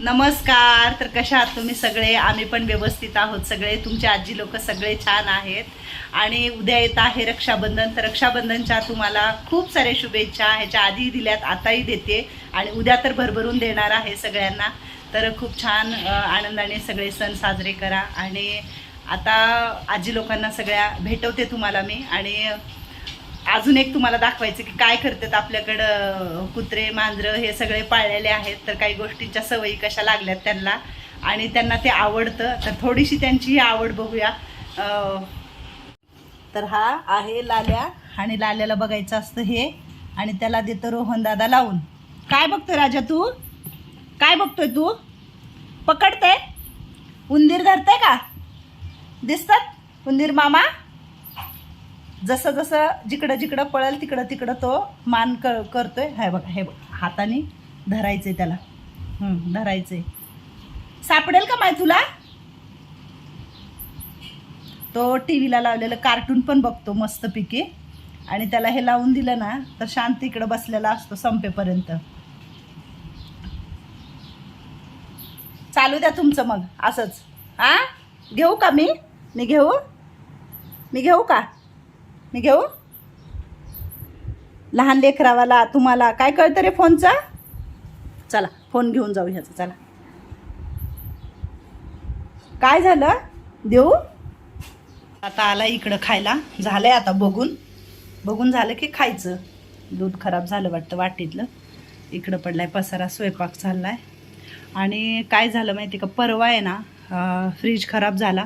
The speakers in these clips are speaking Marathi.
नमस्कार तर कशा आहात तुम्ही सगळे? आम्ही पण व्यवस्थित आहोत सगळे. तुमचे आजी लोक सगळे छान आहेत. आणि उद्या येत आहे रक्षाबंधन. तर रक्षाबंधनच्या तुम्हाला खूप साऱ्या शुभेच्छा. ह्याच्या आधी दिल्यात आताही देते. आणि उद्या तर भरभरून देणार आहे सगळ्यांना. तर खूप छान आनंदाने सगळे सण साजरे करा. आणि आता आजी लोकांना सगळ्या भेटवते तुम्हाला मी. आणि अजून एक तुम्हाला दाखवायचं की काय करतात आपल्याकडं कुत्रे मांजरं हे सगळे पाळलेले आहेत तर काही गोष्टींच्या सवयी कशा लागल्यात त्यांना. आणि त्यांना ते आवडतं. तर थोडीशी त्यांची ही आवड बघूया. तर हा आहे लाल्या. आणि लाल्याला बघायचं असतं हे. आणि त्याला देतं रोहन दादा लावून. काय बघतोय राजा तू? काय बघतोय तू? पकडतंय? उंदीर धरतंय का? दिसतात? उंदीर मामा? जसं जसं जिकडं जिकडं पळेल तिकडं तिकडं तो मान क करतो आहे हे बघा हे बघ. हाताने धरायचं आहे त्याला. धरायचं धरायचंय. सापडेल का माय तुला? तो टी व्हीला लावलेलं कार्टून पण बघतो मस्तपैकी. आणि त्याला हे लावून दिलं ना तर शांत इकडं बसलेला असतो संपेपर्यंत. चालू द्या तुमचं मग असंच. हा घेऊ का मी? मी घेऊ? मी घेऊ का? मी घेऊ? लहान लेकरावाला तुम्हाला काय कळतं रे फोनचा? चला फोन घेऊन जाऊ ह्याचा चला. काय झालं? देऊ? आता आला इकडं खायला. झालंय आता बघून. बघून झालं की खायचं. दूध खराब झालं वाटतं वाटीतलं. इकडं पडलाय पसारा स्वयंपाक चाललाय. आणि काय झालं माहिती का? परवा आहे ना फ्रीज खराब झाला.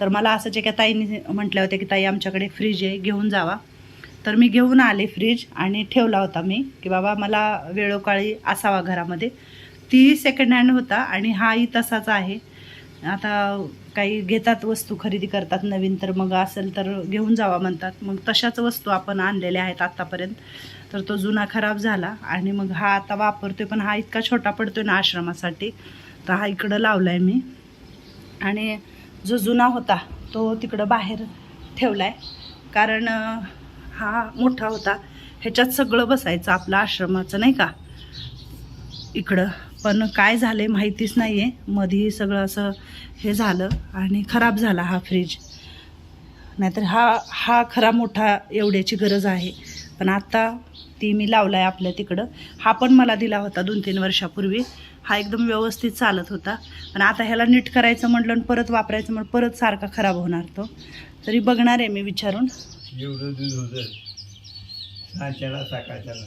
तर मला असं जे काय ताईने म्हटल्या होत्या की ताई आमच्याकडे फ्रीज आहे घेऊन जावा. तर मी घेऊन आले फ्रीज आणि ठेवला होता मी की बाबा मला वेळोकाळी असावा घरामध्ये. ती सेकंड हँड होता आणि हाही तसाच आहे. आता काही घेतात वस्तू खरेदी करतात नवीन तर मग असेल तर घेऊन जावा म्हणतात. मग तशाच वस्तू आपण आणलेल्या आहेत आत्तापर्यंत तर तो जुना खराब झाला आणि मग हा आता वापरतोय पण हा इतका छोटा पडतोय ना आश्रमासाठी तर हा इकडं लावला आहे मी. आणि जो जुना होता तो तिकडं बाहेर ठेवला आहे कारण हा मोठा होता. ह्याच्यात सगळं बसायचं आपलं आश्रमाचं नाही का? इकडं. पण काय झालं आहे माहितीच नाही आहे मधी सगळं असं हे झालं आणि खराब झाला हा फ्रीज. नाहीतर हा हा खरा मोठा एवढ्याची गरज आहे. पण आत्ता ती मी लावला आहे आपल्या तिकडं. हा पण मला दिला होता दोन तीन वर्षापूर्वी. हा एकदम व्यवस्थित चालत होता. पण आता ह्याला नीट करायचं म्हटलं आणि परत वापरायचं म्हटलं परत सारखा खराब होणार तो. तरी बघणार आहे मी विचारून. एवढं दूध होतं. साच्याला सकाळच्याला.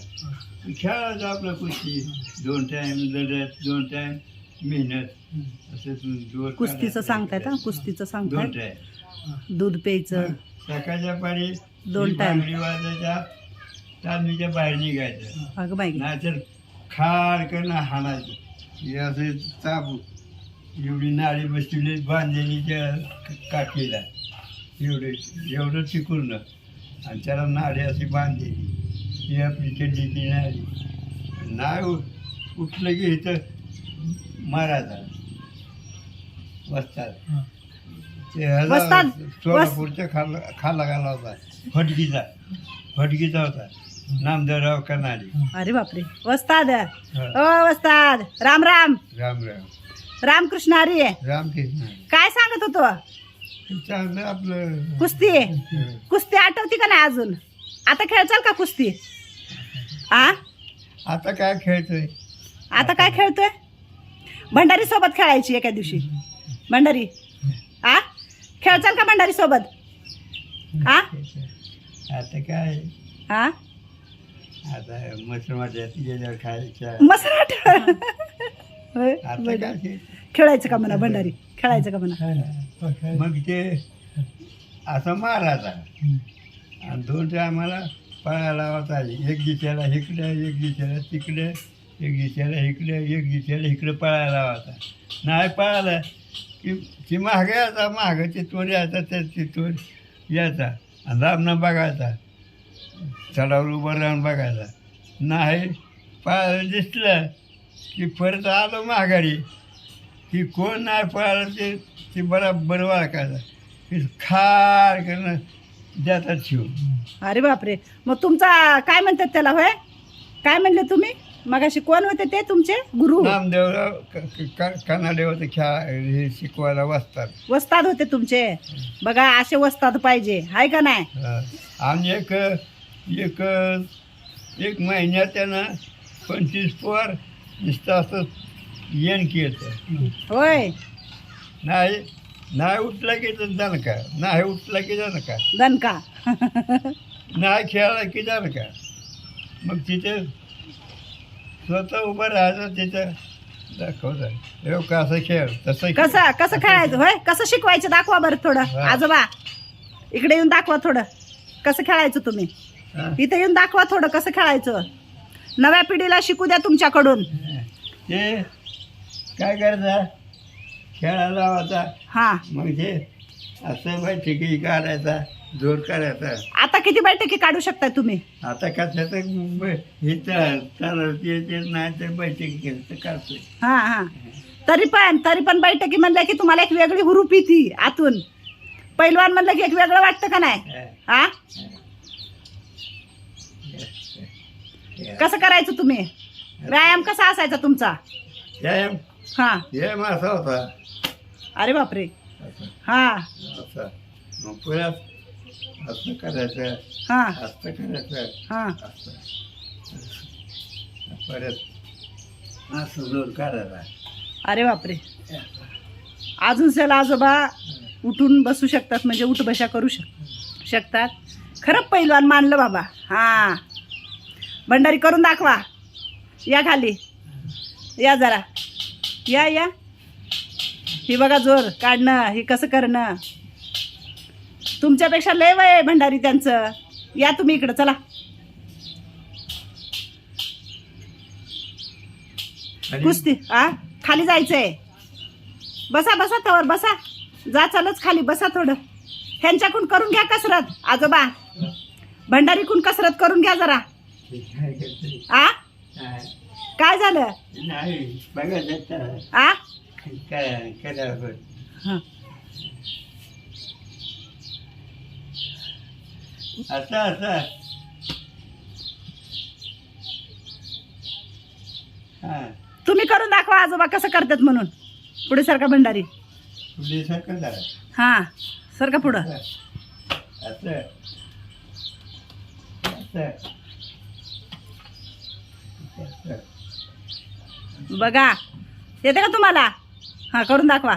खेळायचं आपलं कुस्ती. दोन टाइम लढत दोन टाइम मेहनत. असं कुस्तीचं. सांगतायत हा? कुस्तीचं दोन सांगतायत टाइम दूध प्यायचं. सकाळच्या पारी दोन time. बांगडी वाजायच्या तांदूच्या बाहेर निघायचं. अगं बाई. नाहीतर खाड करणं हाणायचं. हे असे ताप एवढी नाळी बसलेली बांधलेली त्या काठीला. एवढे एवढं चिकून. आणि त्याला नाडी अशी बांधलेली. ही आपली चड्डीची नाडी. नाळ उ- उठलं की इथं मारायचा वस्तात ते? सोलापूरच्या खाला खाला घाला होता. फटकीचा फटकीचा होता. नामदेवराव कनाडी अरे बापरे. वस्ताद. ओ वस्ताद. राम राम. राम राम. रामकृष्ण हरी रामकृष्ण काय सांगत होतो? चांगलं आपलं. कुस्ती कुस्ती आठवती का नाही अजून? आता खेळचाल का कुस्ती? आ? आता काय खेळतोय? आता काय खेळतोय? भंडारी सोबत खेळायची एका दिवशी. भंडारी. आ? खेळचाल का भंडारी सोबत? आ? आता काय? आ? आता गेल्यावर खायच्या मसराट आता. काय? खेळायचं का म्हणा भंडारी? खेळायचं का म्हणा? मग ते असं मारायचा. आणि दोन टायमाला पळायला होता एक दिशेला इकडे एक दिशेला तिकडे एक दिशेला इकडे एक दिशेला इकडे पळायला होता नाही पळाला की ती मागे यायचा मागं ते तोर यायचा त्या ते तोर यायचा. आणि रामना बघायचा. चढावर उभं राहून बघायचा नाही पळायला दिसलं की परत आलो माघारी. की कोण नाही पळालं ते ते बरोबर ओळखायचं की खार करणं देतात शिव. अरे बापरे. मग तुमचा काय म्हणतात त्याला होय? काय म्हणले तुम्ही? मगाशी कोण होते ते तुमचे? गुरु? नामदेवराव कनाडे होते खेळा हे शिकवायला वाचतात वस्ताद होते तुमचे. बघा असे वस्ताद पाहिजे. हाय का नाही? हा. आणि एक एक एक महिन्यात त्यानं पंचवीस पोर नुसतं असं येण केलं. होय. नाही नाही उठला की तर जाणं का? नाही उठला की जाणं का? दणका नाही खेळायला की जाणं का? मग तिथे स्वतः उभं राहायचं तिथं दाखवतं हे का असं खेळ तसं. कसं कसं खेळायचं? होय कसं शिकवायचं? दाखवा बरं थोडं. आजोबा इकडे येऊन दाखवा थोडं. कसं खेळायचं तुम्ही. इथे येऊन दाखवा थोडं कसं खेळायचं. नव्या पिढीला शिकू द्या तुमच्याकडून. ते काय करायचं खेळायला लावायचा हा. ते असं माहिती की काढायचा जोर करायचा आता किती बैठकी काढू शकताय तुम्ही? आता कशाचं? हे येते नाही तर बैठक केलं तर करतोय हा हा. तरी पण तरी पण बैठकी म्हणलं की तुम्हाला एक वेगळी हुरूप येते आतून. पैलवान म्हणलं की एक वेगळं वाटतं का नाही? हा. कसं करायचं तुम्ही? व्यायाम कसा असायचा तुमचा? व्यायाम? हा. व्यायाम असा होता. अरे बापरे. असं. हा. असं. मग पुण्यात असं करायचं. हा. असं करायचं. हा. असं. परत असं जोर काढायचा अरे बापरे. अजून त्याला आजोबा उठून बसू शकतात म्हणजे उठ बशा करू शक शकतात. खरं पैलवान मानलं बाबा. हा. भंडारी करून दाखवा. या खाली. या जरा. या या. ही बघा जोर काढणं हे कसं करणं. तुमच्यापेक्षा लय वय भंडारी त्यांचं. या तुम्ही इकडं चला. कुस्ती आ? खाली जायचंय. बसा बसा तवर बसा. जा चालच खाली बसा थोडं. ह्यांच्याकडून करून घ्या कसरत आजोबा. भंडारीकून कसरत करून घ्या जरा? आ. काय झालं? नाही आ? काय हं. असं असं हा. तुम्ही करून दाखवा आजोबा कसं करतात म्हणून. पुढे सारखा भंडारी. पुढे सारखं हा सारखा पुढं. असं असं बघा. येते का तुम्हाला? हा करून दाखवा.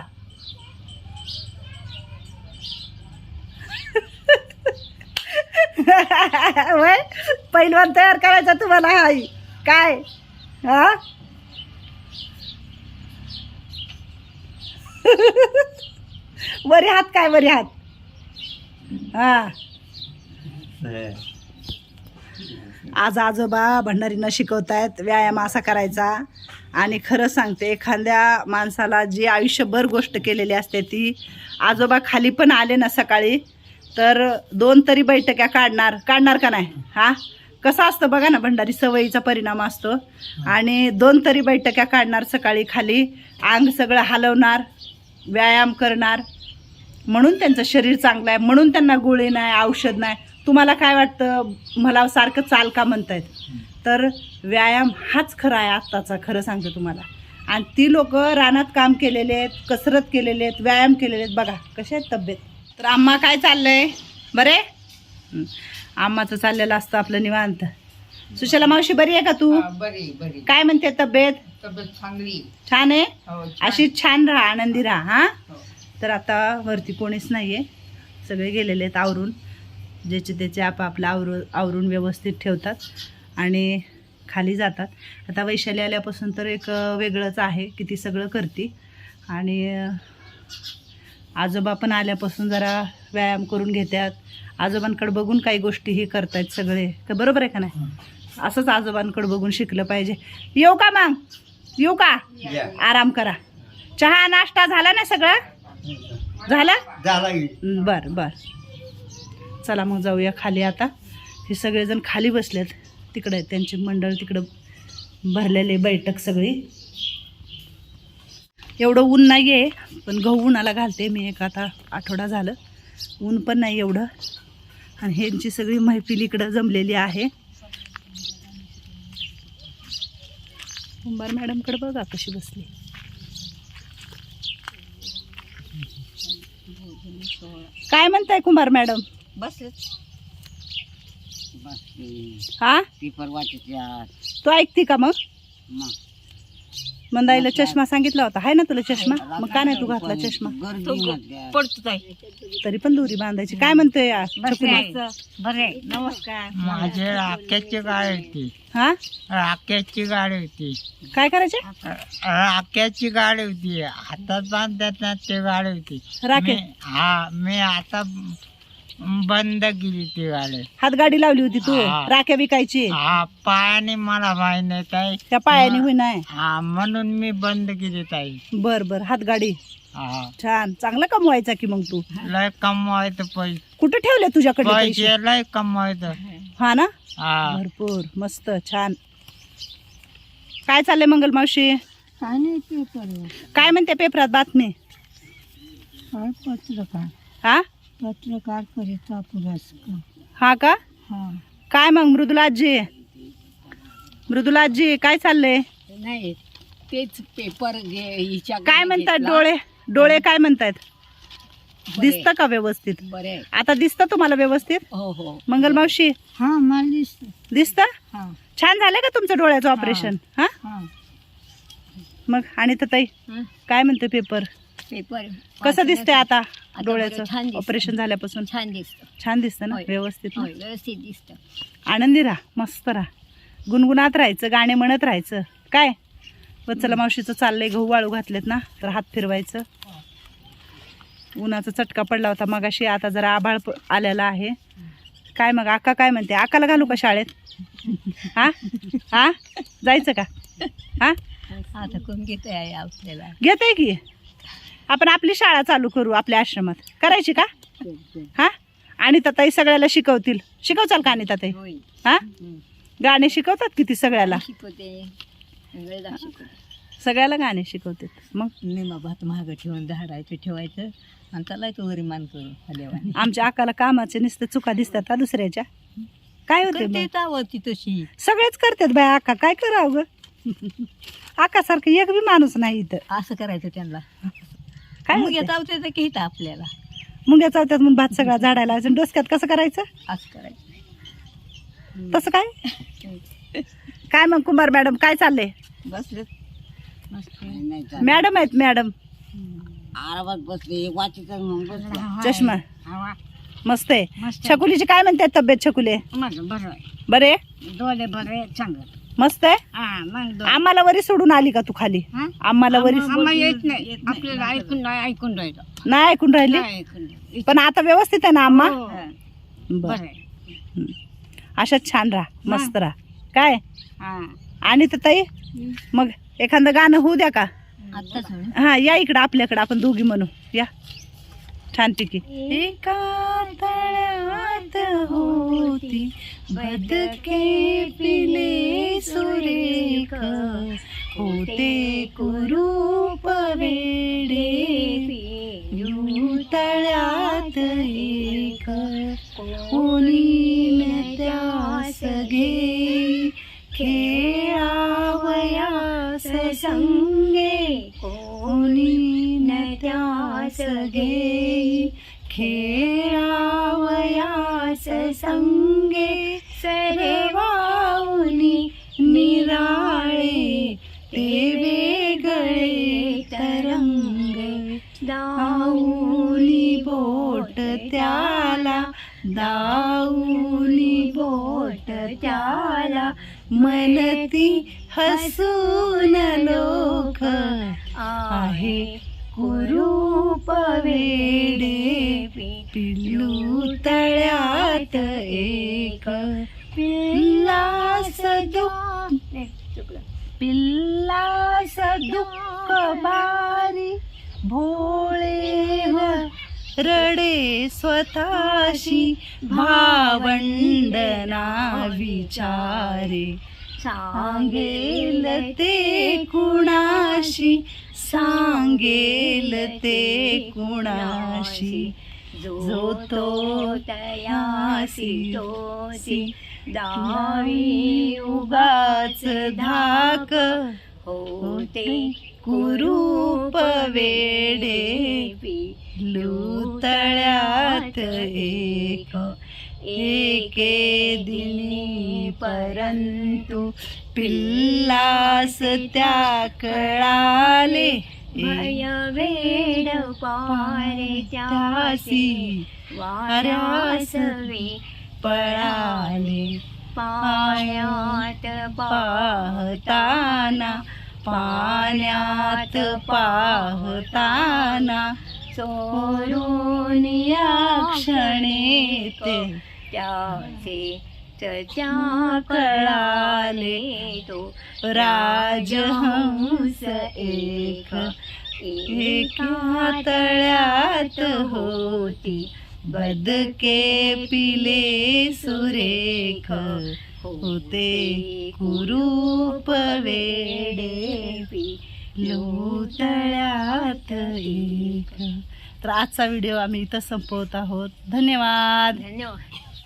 वय पैलवान तयार करायचा तुम्हाला आई. काय? हा? वरी हात काय वरी हात? हा. आज आजोबा भंडारींना शिकवतायत व्यायाम असा करायचा. आणि खरं सांगते एखाद्या माणसाला जी आयुष्यभर गोष्ट केलेली असते ती आजोबा खाली पण आले ना सकाळी तर दोन तरी बैठक्या काढणार काढणार का नाही? हा? कसं असतं बघा ना भंडारी सवयीचा परिणाम असतो. आणि दोन तरी बैठक्या काढणार सकाळी खाली अंग सगळं हलवणार व्यायाम करणार. म्हणून त्यांचं शरीर चांगलं आहे म्हणून त्यांना गोळी नाही औषध नाही. तुम्हाला काय वाटतं? मला सारखं चाल का म्हणतायत? तर व्यायाम हाच खरा आहे आत्ताचा खरं सांगते तुम्हाला. आणि ती लोक रानात काम केलेले आहेत कसरत केलेले आहेत व्यायाम केलेले आहेत. बघा कसे आहेत तब्येत. तर आम्हा काय चाललंय? बरे. आम्हाचं चाललेलं असतं आपलं निवांत. सुशला मावशी बरी आहे का तू? बरी बरी. काय म्हणते तब्येत? तब्येत चांगली. छान आहे? हो. अशी छान राहा आनंदी राहा हा? हो. तर आता वरती कोणीच नाही आहे सगळे गेलेले आहेत आवरून. ज्याचे त्याचे आपापलं आवरू आवरून व्यवस्थित ठेवतात. आणि खाली जातात. आता वैशाली आल्यापासून तर एक वेगळंच आहे की ती सगळं करते. आणि आजोबा पण आल्यापासून जरा व्यायाम करून घेतात आजोबांकडे बघून काही गोष्टी हे करतायत सगळे. का बरोबर आहे का नाही? असंच आजोबांकडे बघून शिकलं पाहिजे. येऊ का मग? येऊ का. आराम करा. चहा नाश्ता झाला ना सगळं? झालं? बर बर. चला मग जाऊया खाली आता. हे सगळेजण खाली बसलेत. तिकडे त्यांची मंडळ तिकडं भरलेले बैठक सगळी. एवढं ऊन नाही आहे पण गहू उन्हाला घालते मी एक आता आठवडा झालं. ऊन पण नाही एवढं. आणि ह्यांची सगळी मैफिल इकडं जमलेली आहे. कुंभार मॅडमकडे बघा कशी बसली. काय म्हणताय कुंभार मॅडम? बसलेच हा? पेपर वाटत तू ऐकते का मग? मंदाईला चष्मा सांगितला होता. हाय ना तुला चष्मा? मग का नाही तू घातला चष्मा? पडतो तरी पण दोरी बांधायची. काय म्हणतोय? बरे नमस्कार. माझे आक्याची गाडी होती. हा? आक्याची गाडी होती. काय करायचे? आक्याची गाडी होती. हातात बांधतात ना ते गाडी होती. राखे. हा मी आता बंद केली ती गाडी. हातगाडी लावली होती तू? हा. राख्या विकायची? हा पायाने मला माहीत नाही ताई. त्या पायाने होई नाही? हा म्हणून मी बंद केली ताई. बर बर. हातगाडी हा. छान. चांगला कमवायचा की मग तू? लय कमवायचं पैसे कुठे ठेवले तुझ्याकडे पैसे पैसे? लय कमवायचं. हा ना? हा. भरपूर. मस्त. छान. काय चाललंय मंगल मावशी? काय नाही पेपर काय म्हणते पेपरात बातमी? काय? हा? पत्रकार करिता पुरस्कार. हा का? हा. काय मग मृदुलाजी? मृदुलाजी काय चाललंय? नाही तेच पेपर हिच्या काय म्हणतात डोळे? डोळे काय म्हणतायत दिसतं का व्यवस्थित? बरे. आता दिसतं तुम्हाला व्यवस्थित? हो हो. मंगल मावशी? हा मला दिसत. दिसतं? हा. छान झालंय का तुमचं डोळ्याचं ऑपरेशन हा? हा. मग आणि तर ताई हं? काय म्हणते पेपर पेपर कसं दिसतंय आता छान डोळ्याचं? दिसतं. ऑपरेशन झाल्यापासून? छान दिसत. छान दिसतं ना? होय. व्यवस्थित ना? होय व्यवस्थित दिसत. आनंदी राहा मस्त राहा. गुणगुणात राहायचं गाणे म्हणत राहायचं. काय? वत्सला मावशीचं चाललंय गहू वाळू घातलेत ना तर हात फिरवायचं. उन्हाचा चटका पडला होता मगाशी आता जरा आभाळ प- आलेला आहे. काय मग आका काय म्हणते? आकाला घालू का शाळेत? हा? हा? जायचं का? हा? आता कोण घेत आहे आपल्याला? घेते की? आपण आपली शाळा चालू करू आपल्या आश्रमात. करायची का? हा आणि ताई सगळ्याला शिकवतील. शिकवचाल का आणि ताई? हा? गाणे शिकवतात किती सगळ्याला? सगळ्याला गाणे शिकवतात. मग? निमा भात महाग ठेवून झाडायचं ठेवायचं आणि त्याला तो वरिमान करू आमच्या आकाला कामाचे नुसते चुका दिसतात का दुसऱ्याच्या? काय होते तशी. सगळेच करतात बाय आका. काय करावं ग? आकासारखं एक बी माणूस नाही इथं. असं करायचं त्यांना. काय मग होतंय? येता होते आपल्याला. मुंग्या चावत्यात म्हणून भात सगळा झाडायला लावायचा. आणि डोसक्यात कसं करायचं? असं करायचं. तसं काय? काय मग कुमार मॅडम काय चाललंय? बसले. मस्त मॅडम आहेत मॅडम. आरामात बसले वाचित मग बसले. चष्मा. मस्त आहे. मस्त छकुलीची काय म्हणतात तब्येत छकुले? माझं बरं आहे. बरे? डोळे बरे चांगलं. मस्त आहे? हा मग आम्हाला वरी सोडून आली का तू खाली? हा? आम्हाला वरी आम्हाला येत नाही. आपल्याला ऐकून नाही ऐकून राहिलं. नाही ऐकून राहिली? नाही ऐकून राहिलं. पण आता व्यवस्थित आहे ना आम्हा? हा, बरं. बरं आहे. अशाच छान राहा मस्त राहा. काय? हा. आणि तर ताई मग एखादं गाणं होऊ द्या का? आत्ताच होईल. हा या इकडं आपल्याकडं आपण दोघी म्हणू. या. छानपैकी एका तळ्यात होती. बदके पिले सुरेख. होते कुरूप वेडे यू तळ्यात एक. दाऊनी बोट त्याला मनती हसून लोक आहे कुरूप वेडे पिल्लू तळ्यात एक पिल्लास दुःख पिल्लास दुःख बारी भोळे रडे स्वतःशी भावंडना विचारे. सांगेल ते कुणाशी? सांगेल ते कुणाशी? जो तो तयासी तोसी दावी उगाच धाक होते कुरूप वेडे. लुतळ्यात एक एके दिनी परंतु पिल्लास त्या कळाले वेड पारे त्यासी वाऱ्यासवे पळाले पायात पाहताना पाण्यात पाहताना चोरून या क्षणे ते त्याचे चर्चा कळाले तो राजहंस एक. एका तळ्यात होती बदके पिले सुरेख. होते कुरूप वेडे लोतळ्यात एक. तर आजचा व्हिडिओ आम्ही इथं संपवत आहोत. धन्यवाद. धन्यवाद.